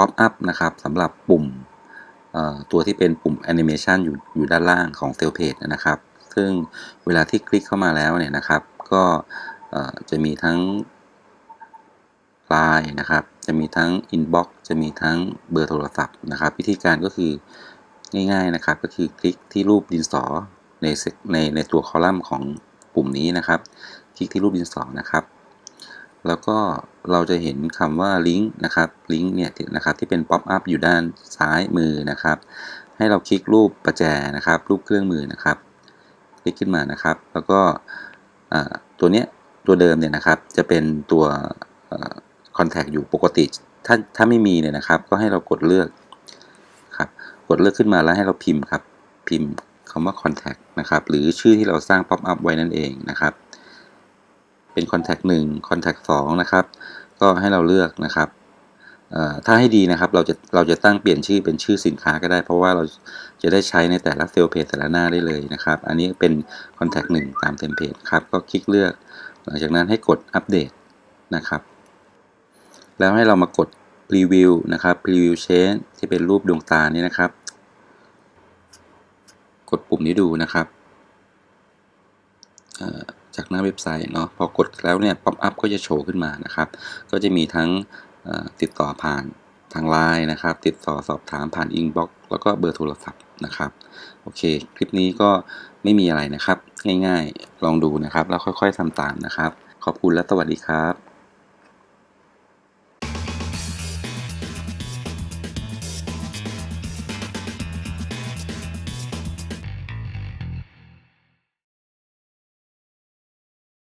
ป๊อปอัพนะครับสำหรับปุ่มตัวที่เป็นปุ่มแอนิเมชันอยู่อยู่ด้านล่างของเซลเพจนะครับ ซึ่งเวลาที่คลิกเข้ามาแล้วเนี่ยนะครับ ก็จะมีทั้ง Line นะครับ จะมีทั้ง Inbox จะมีทั้งเบอร์โทรศัพท์นะครับ วิธีการก็คือง่ายๆนะครับ ก็คือคลิกที่รูปดินสอในในในตัวคอลัมน์ของปุ่มนี้นะครับ คลิกที่รูปดินสอนะครับ แล้วก็เราจะเห็นคำว่าลิงก์นะครับลิงก์เนี่ยนะครับที่เป็นป๊อปอัพอยู่ด้านซ้ายมือนะครับ ให้เราคลิกรูปประแจนะครับ รูปเครื่องมือนะครับ คลิกขึ้นมานะครับ แล้วก็ตัวเนี้ยตัวเดิมเนี่ยนะครับ จะเป็นตัวคอนแทคอยู่ปกติถ้าถ้าไม่มีเนี่ยนะครับ ก็ให้เรากดเลือกครับกดเลือกขึ้นมาแล้วให้เราพิมพ์ครับ พิมพ์คำว่า contact นะครับ หรือชื่อที่เราสร้าง pop up ไว้นั่นเองนะครับ เป็น contact 1 contact 2นะครับ ก็ให้เราเลือกนะครับถ้าให้ดีนะครับเราจะเราจะตั้งเปลี่ยนชื่อเป็นชื่อสินค้าก็ได้ เพราะว่าเราจะได้ใช้ในแต่ละเซลล์เพจแต่ละหน้าได้เลยนะครับ อันนี้เป็น contact 1 ตามเทมเพลตครับ ก็คลิกเลือก หลังจากนั้นให้กดอัปเดตนะครับ แล้วให้เรามากด preview นะครับ preview change ที่เป็นรูปดวงตานี่นะครับ กดปุ่มนี้ดูนะครับ จากหน้าเว็บไซต์เนาะพอกดแล้วเนี่ยป๊อปอัพก็จะโชว์ขึ้นมานะครับ ก็จะมีทั้งติดต่อผ่านทางไลน์นะครับ ติดต่อสอบถามผ่านอินบ็อกแล้วก็เบอร์โทรศัพท์นะครับโอเค คลิปนี้ก็ไม่มีอะไรนะครับ ง่ายๆ ลองดูนะครับ แล้วค่อยๆทำตามนะครับ ขอบคุณและสวัสดีครับ